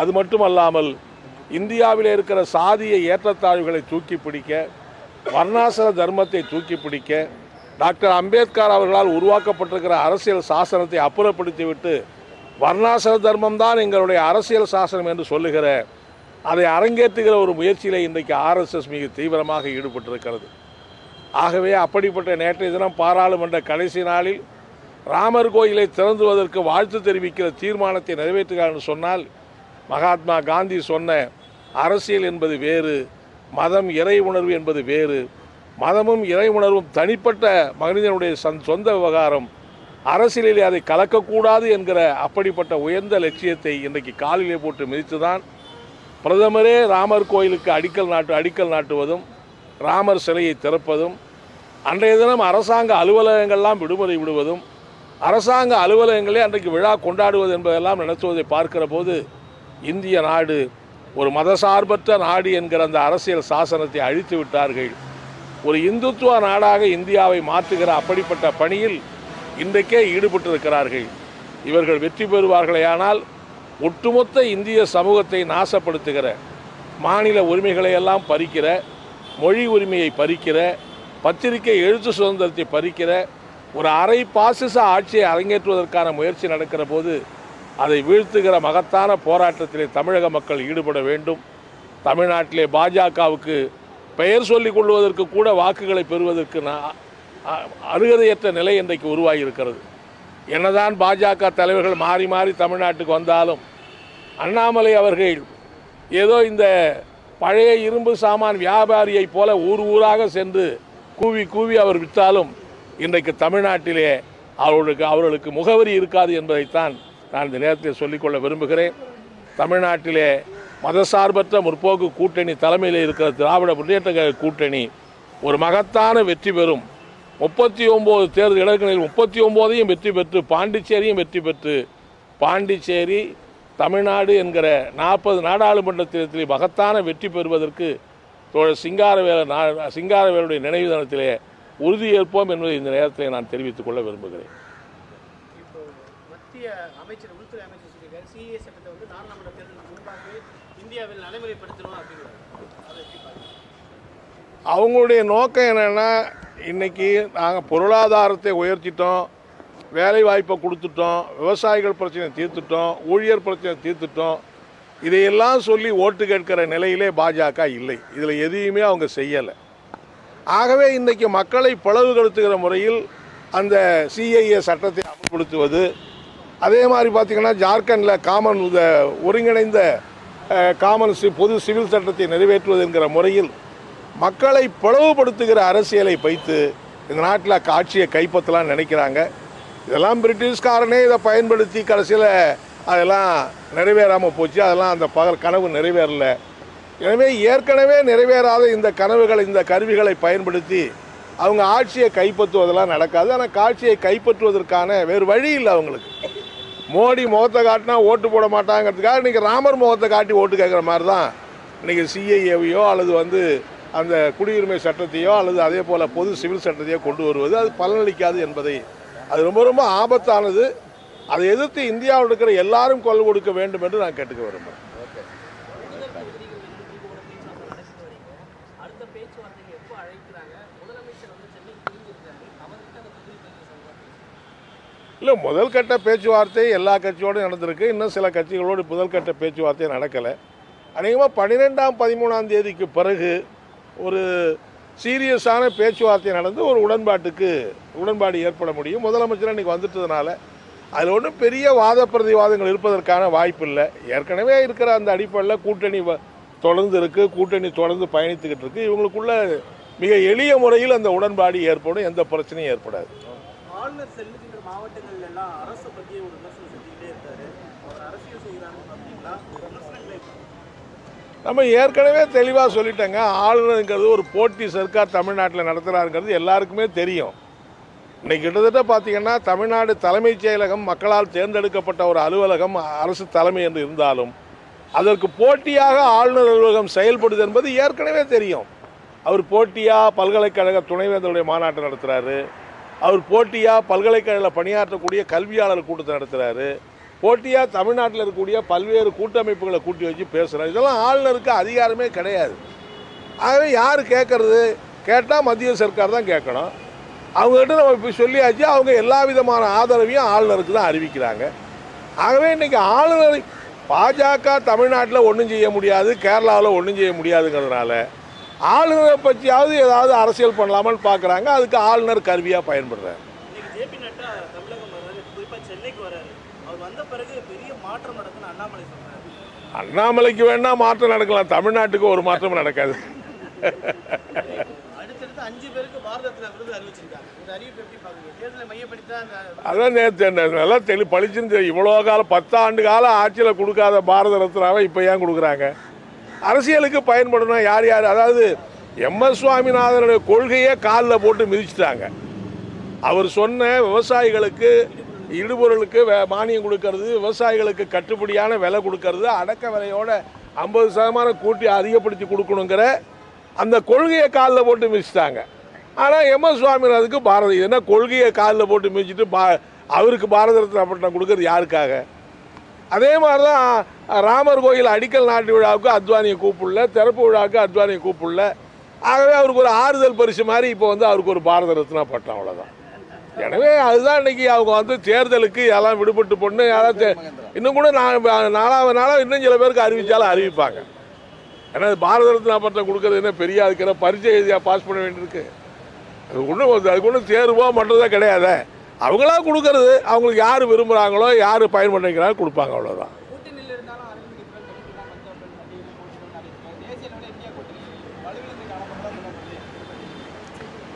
அது மட்டுமல்லாமல் இந்தியாவில் இருக்கிற சாதிய ஏற்றத்தாழ்வுகளை தூக்கி பிடிக்க வர்ணாசர தர்மத்தை தூக்கி பிடிக்க டாக்டர் அம்பேத்கர் அவர்களால் உருவாக்கப்பட்டிருக்கிற அரசியல் சாசனத்தை அப்புறப்படுத்திவிட்டு வர்ணாசர தர்மம் தான் எங்களுடைய அரசியல் சாசனம் என்று சொல்லுகிற அதை அரங்கேற்றுகிற ஒரு முயற்சியில் இன்றைக்கு ஆர்எஸ்எஸ் மிக தீவிரமாக ஈடுபட்டிருக்கிறது. ஆகவே அப்படிப்பட்ட நேற்றைய தினம் பாராளுமன்ற கடைசி நாளில் ராமர் கோயிலை திறந்துவதற்கு வாழ்த்து தெரிவிக்கிற தீர்மானத்தை நிறைவேற்றுகிறார் என்று சொன்னால் மகாத்மா காந்தி சொன்ன அரசியல் என்பது வேறு மதம் இறை உணர்வு என்பது வேறு. மதமும் இறை உணர்வும் தனிப்பட்ட மனிதனுடைய சந் சொந்த விவகாரம். அரசியலிலே அதை கலக்கக்கூடாது என்கிற அப்படிப்பட்ட உயர்ந்த லட்சியத்தை இன்றைக்கு காலிலே போட்டு மிதித்துதான் பிரதமரே ராமர் கோயிலுக்கு அடிக்கல் நாட்டு அடிக்கல் நாட்டுவதும் ராமர் சிலையை திறப்பதும் அன்றைய தினம் அரசாங்க அலுவலகங்கள்லாம் விடுமுறை விடுவதும் அரசாங்க அலுவலகங்களே அன்றைக்கு விழா கொண்டாடுவது என்பதெல்லாம் நடத்துவதை பார்க்கிற போது இந்திய நாடு ஒரு மதசார்பற்ற நாடு என்கிற அந்த அரசியல் சாசனத்தை அழித்து விட்டார்கள். ஒரு இந்துத்துவ நாடாக இந்தியாவை மாற்றுகிற அப்படிப்பட்ட பணியில் இன்றைக்கே ஈடுபட்டிருக்கிறார்கள். இவர்கள் வெற்றி பெறுவார்களேயானால் ஒட்டுமொத்த இந்திய சமூகத்தை நாசப்படுத்துகிற மாநில உரிமைகளை எல்லாம் பறிக்கிற மொழி உரிமையை பறிக்கிற பத்திரிகை எழுத்து சுதந்திரத்தை பறிக்கிற ஒரு அரை பாசிச ஆட்சியை அரங்கேற்றுவதற்கான முயற்சி நடக்கிற போது அதை வீழ்த்துகிற மகத்தான போராட்டத்திலே தமிழக மக்கள் ஈடுபட வேண்டும். தமிழ்நாட்டிலே பாஜகவுக்கு பெயர் சொல்லிக் கொள்வதற்கு கூட வாக்குகளை பெறுவதற்கு நான் அருகதையற்ற நிலை இன்றைக்கு உருவாகியிருக்கிறது. என்னதான் பாஜக தலைவர்கள் மாறி மாறி தமிழ்நாட்டுக்கு வந்தாலும் அண்ணாமலை அவர்கள் ஏதோ இந்த பழைய இரும்பு சாமான் வியாபாரியைப் போல ஊர் ஊராக சென்று கூவி கூவி அவர் விற்றாலும் இன்றைக்கு தமிழ்நாட்டிலே அவர்களுக்கு அவர்களுக்கு முகவரி இருக்காது என்பதைத்தான் நான் இந்த நேரத்தில் சொல்லிக்கொள்ள விரும்புகிறேன் தமிழ்நாட்டிலே மதசார்பற்ற முற்போக்கு கூட்டணி தலைமையில் இருக்கிற திராவிட முன்னேற்ற கழக கூட்டணி ஒரு மகத்தான வெற்றி பெறும். முப்பத்தி ஒம்பது தேர்தல் இடங்களில் முப்பத்தி ஒம்போதையும் வெற்றி பெற்று பாண்டிச்சேரியும் வெற்றி பெற்று பாண்டிச்சேரி தமிழ்நாடு என்கிற நாற்பது நாடாளுமன்ற தேர்தலில் மகத்தான வெற்றி பெறுவதற்கு தோழர் சிங்காரவேல சிங்காரவேலுடைய நினைவு தினத்திலே உறுதியேற்போம் என்பதை இந்த நேரத்தில் நான் தெரிவித்துக் கொள்ள விரும்புகிறேன். மத்திய அமைச்சர் உள்துறை அமைச்சர் சொல்லியிருக்காரு. சிஏ சட்டத்தை வந்து நாடாளுமன்ற தேர்தலுக்கு முன்பாகவே இந்தியாவில் நடைமுறைப்படுத்தணும் அப்படிங்கிறாரு அதை அவங்களுடைய நோக்கம் என்னென்னா இன்னைக்கு நாங்கள் பொருளாதாரத்தை உயர்த்திட்டோம் வேலை வாய்ப்பை கொடுத்துட்டோம் விவசாயிகள் பிரச்சனை தீர்த்துட்டோம் ஊழியர் பிரச்சனை தீர்த்துட்டோம். இதையெல்லாம் சொல்லி ஓட்டு கேட்கிற நிலையிலே பாஜக இல்லை. இதில் எதையுமே அவங்க செய்யலை. ஆகவே இன்றைக்கு மக்களை பிளவுபடுத்துகிற முறையில் அந்த சிஐஏ சட்டத்தை அமல்படுத்துவது அதே மாதிரி பார்த்திங்கன்னா ஜார்க்கண்டில் காமன் ஒருங்கிணைந்த அஹ், காமன் பொது சிவில் சட்டத்தை நிறைவேற்றுவது என்கிற முறையில் மக்களை பிளவுபடுத்துகிற அரசியலை வைத்து இந்த நாட்டில் ஆட்சியை கைப்பற்றலாம்னு நினைக்கிறாங்க. இதெல்லாம் பிரிட்டிஷ்காரனே இதை பயன்படுத்தி கடைசியில் அதெல்லாம் நிறைவேறாமல் போச்சு. அதெல்லாம் அந்த பகல் கனவு நிறைவேறல. எனவே ஏற்கனவே நிறைவேறாத இந்த கனவுகள் இந்த கருவிகளை பயன்படுத்தி அவங்க ஆட்சியை கைப்பற்றுவதெல்லாம் நடக்காது. ஆனால் காட்சியை கைப்பற்றுவதற்கான வேறு வழி இல்லை அவங்களுக்கு. மோடி முகத்தை காட்டினா ஓட்டு போட மாட்டாங்கிறதுக்காக இன்றைக்கி ராமர் முகத்தை காட்டி ஓட்டு கேட்குற மாதிரி தான் இன்றைக்கி சிஐஏவையோ அல்லது வந்து அந்த குடியுரிமை சட்டத்தையோ அல்லது அதே போல் பொது சிவில் சட்டத்தையோ கொண்டு வருவது அது பலனளிக்காது என்பதை. அது ரொம்ப ரொம்ப ஆபத்தானது. அதை எதிர்த்து இந்தியாவில் இருக்கிற எல்லாரும் கொல் கொடுக்க வேண்டும் என்று நான் கேட்டுக்க விரும்புகிறேன். இல்லை முதல் கட்ட பேச்சுவார்த்தை எல்லா கட்சியோடும் நடந்திருக்கு. இன்னும் சில கட்சிகளோடு முதல் கட்ட பேச்சுவார்த்தை நடக்கலை. அநேகமாக பன்னிரெண்டாம் பதிமூணாம் தேதிக்கு பிறகு ஒரு சீரியஸான பேச்சுவார்த்தை நடந்து ஒரு உடன்பாட்டுக்கு உடன்பாடு ஏற்பட முடியும். முதலமைச்சர் இன்றைக்கி வந்துட்டதுனால அதில் ஒன்றும் பெரிய வாத பிரதிவாதங்கள் இருப்பதற்கான வாய்ப்பு இல்லை. ஏற்கனவே இருக்கிற அந்த அடிப்படையில் கூட்டணி வ- தொடர்ந்து இருக்குது கூட்டணி தொடர்ந்து பயணித்துக்கிட்டு இருக்குது இவங்களுக்குள்ள மிக எளிய முறையில் அந்த உடன்பாடு ஏற்படும். எந்த பிரச்சனையும் ஏற்படாது. ஆளுநர் செல்லுகின்ற மாவட்டங்கள்ல எல்லாம் அரசு பற்றிய ஒரு விமர்சனம் செஞ்சுக்கிட்டே இருக்காரு. அவர் அரசியல் செய்கிறாங்க பார்த்தீங்களா? விமர்சனங்களை நம்ம ஏற்கனவே தெளிவாக சொல்லிட்டேங்க. ஆளுநருங்கிறது ஒரு போட்டி சர்க்கார் தமிழ்நாட்டில் நடத்துகிறாருங்கிறது எல்லாருக்குமே தெரியும். இன்னைக்கு கிட்டத்தட்ட பார்த்தீங்கன்னா தமிழ்நாடு தலைமைச் செயலகம் மக்களால் தேர்ந்தெடுக்கப்பட்ட ஒரு அலுவலகம் அரசு தலைமை என்று இருந்தாலும் அதற்கு போட்டியாக ஆளுநர் அலுவலகம் செயல்படுது என்பது ஏற்கனவே தெரியும். அவர் போட்டியாக பல்கலைக்கழக துணைவேந்தருடைய மாநாட்டை நடத்துகிறாரு அவர் போட்டியாக பல்கலைக்கழகத்தில் பணியாற்றக்கூடிய கல்வியாளர் கூட்டத்தை நடத்துகிறாரு போட்டியாக தமிழ்நாட்டில் இருக்கக்கூடிய பல்வேறு கூட்டமைப்புகளை கூட்டி வச்சு பேசுகிறார் இதெல்லாம் ஆளுநருக்கு அதிகாரமே கிடையாது. ஆகவே யார் கேட்குறது? கேட்டால் மத்திய சர்க்கார் தான் கேட்கணும். அவங்ககிட்ட நம்ம இப்போ சொல்லியாச்சு அவங்க எல்லா விதமான ஆதரவையும் ஆளுநருக்கு தான் அறிவிக்கிறாங்க. ஆகவே இன்றைக்கி ஆளுநர் பாஜக தமிழ்நாட்டில் ஒன்றும் செய்ய முடியாது கேரளாவில் ஒன்றும் செய்ய முடியாதுங்கிறதுனால ஆளுநரை பற்றியாவது ஏதாவது அரசியல் பண்ணலாமான்னு பார்க்குறாங்க. அதுக்கு ஆளுநர் கருவியாக பயன்படுறாரு. அண்ணாமலைக்கு வேணா மாற்றம் நடக்கலாம். தமிழ்நாட்டுக்கு ஒரு மாற்றமும் நடக்காது. அதான் நேற்று நல்லா தெளி பளிச்சுன்னு இவ்வளோ காலம் பத்தாண்டு காலம் ஆட்சியில் கொடுக்காத பாரத ரத்னாவை இப்போ ஏன் கொடுக்குறாங்க? அரசியலுக்கு பயன்படணும் யார் யார்? அதாவது எம்எஸ் சுவாமிநாதனுடைய கொள்கையே காலில் போட்டு மிதிச்சிட்டாங்க. அவர் சொன்ன விவசாயிகளுக்கு இடுபொருளுக்கு வே- மானியம் கொடுக்கறது விவசாயிகளுக்கு கட்டுப்படியான விலை கொடுக்கறது அடக்க விலையோட ஐம்பது சதமானம் கூட்டி அதிகப்படுத்தி கொடுக்கணுங்கிற அந்த கொள்கையை காலில் போட்டு மிதிச்சிட்டாங்க. ஆனால் எம்எஸ் சுவாமிநாதனுக்கு பாரதி என்ன கொள்கையை காலில் போட்டு மிதிச்சிட்டு பா அவருக்கு பாரத ரத்னா பட்டம் கொடுக்கறது யாருக்காக? அதே மாதிரி தான் ராமர் கோயில் அடிக்கல் நாட்டு விழாவுக்கு அத்வானியை கூப்பிடல திறப்பு விழாவுக்கு அத்வானியை கூப்பிடல. ஆகவே அவருக்கு ஒரு ஆறுதல் பரிசு மாதிரி இப்போ வந்து அவருக்கு ஒரு பாரத ரத்னா பட்டம் அவ்வளோதான் எனவே அதுதான் இன்னைக்கு அவங்க வந்து தேர்தலுக்கு எல்லாம் விடுபட்டு பொண்ணு யாராவது தே- இன்னும் கூட நான் நாலாவது நாளாக இன்னும் சில பேருக்கு அறிவித்தாலும் அறிவிப்பாங்க. ஏன்னா பாரத ரத்னா பட்டம் கொடுக்கறது என்ன பெரிய அதுக்கிற பரிச்சை எழுதியாக பாஸ் பண்ண வேண்டியிருக்கு. அது ஒன்றும் அதுக்கு ஒன்றும் தேர்வோ மற்றதோ கிடையாதே. அவங்களா கொடுக்கறது அவங்களுக்கு யார் விரும்புகிறாங்களோ யார் பயன்படுத்திக்கிறாங்களோ கொடுப்பாங்க அவ்வளோதான்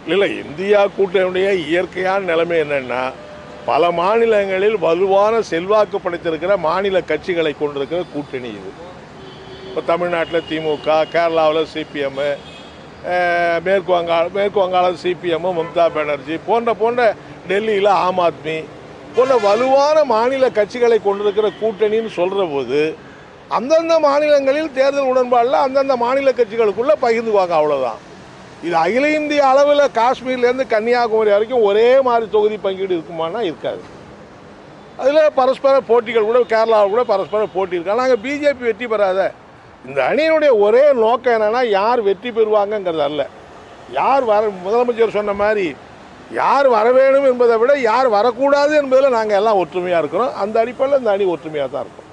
இல்லை இந்தியா கூட்டணியுடைய இயற்கையான நிலைமை என்னன்னா பல மாநிலங்களில் வலுவான செல்வாக்கு படைத்திருக்கிற மாநில கட்சிகளை கொண்டிருக்கிற கூட்டணி இது. இப்போ தமிழ்நாட்டில் திமுக கேரளாவில் சிபிஎம்மு மேற்கு வங்காள மேற்கு வங்காளம் சிபிஎம்மு மம்தா பானர்ஜி போன்ற போன்ற டெல்லியில் ஆம் ஆத்மி போன்ற வலுவான மாநில கட்சிகளை கொண்டிருக்கிற கூட்டணின்னு சொல்கிற போது அந்தந்த மாநிலங்களில் தேர்தல் உடன்பாடில் அந்தந்த மாநில கட்சிகளுக்குள்ளே பகிர்ந்துவாங்க அவ்வளோதான் இது அகில இந்திய அளவில் காஷ்மீர்லேருந்து கன்னியாகுமரி வரைக்கும் ஒரே மாதிரி தொகுதி பங்கீடு இருக்குமானா இருக்காது. அதில் பரஸ்பர போட்டிகள் கூட கேரளாவில் கூட பரஸ்பர போட்டி இருக்கு. ஆனால் பிஜேபி வெற்றி பெறாத. இந்த அணியினுடைய ஒரே நோக்கம் என்னன்னா யார் வெற்றி பெறுவாங்கங்கிறது அல்ல. யார் வர முதலமைச்சர் சொன்ன மாதிரி யார் வர வேணும் என்பதை விட யார் வரக்கூடாது என்பதில் நாங்கள் எல்லாம் ஒற்றுமையாக இருக்கிறோம். அந்த அடிப்படையில் இந்த அணி ஒற்றுமையாக தான் இருக்கும்.